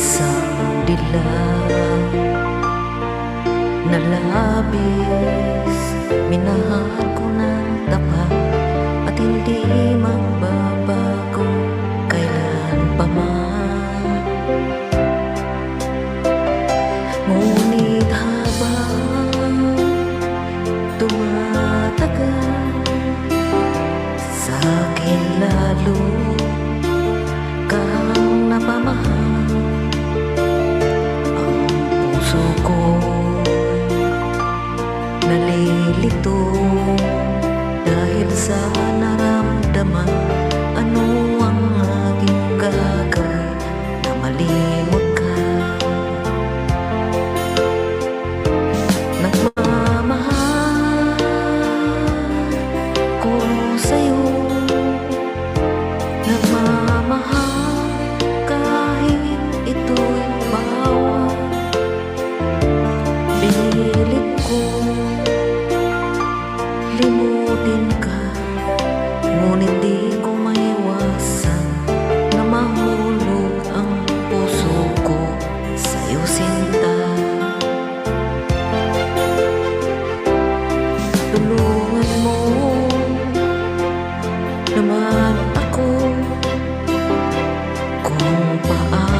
Isang dilag na labis Minahal nalilito Dahil sa naramdaman limutin ka Ngunit di ko maiwasan na mahulog ang puso ko sa'yo sinta. Tulungan mo naman ako. Kung paano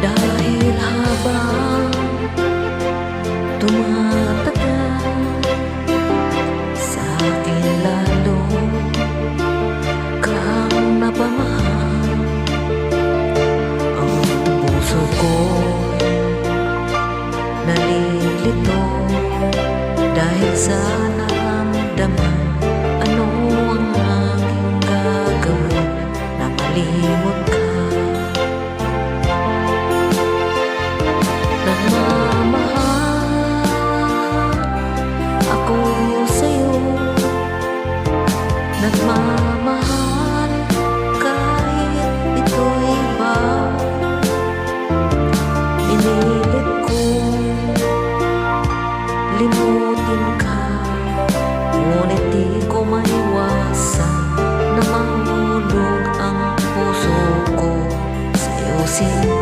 dahil habang tumatagal sa akin lalo kang napamahal ang puso ko nalilito dahil sa naramdaman na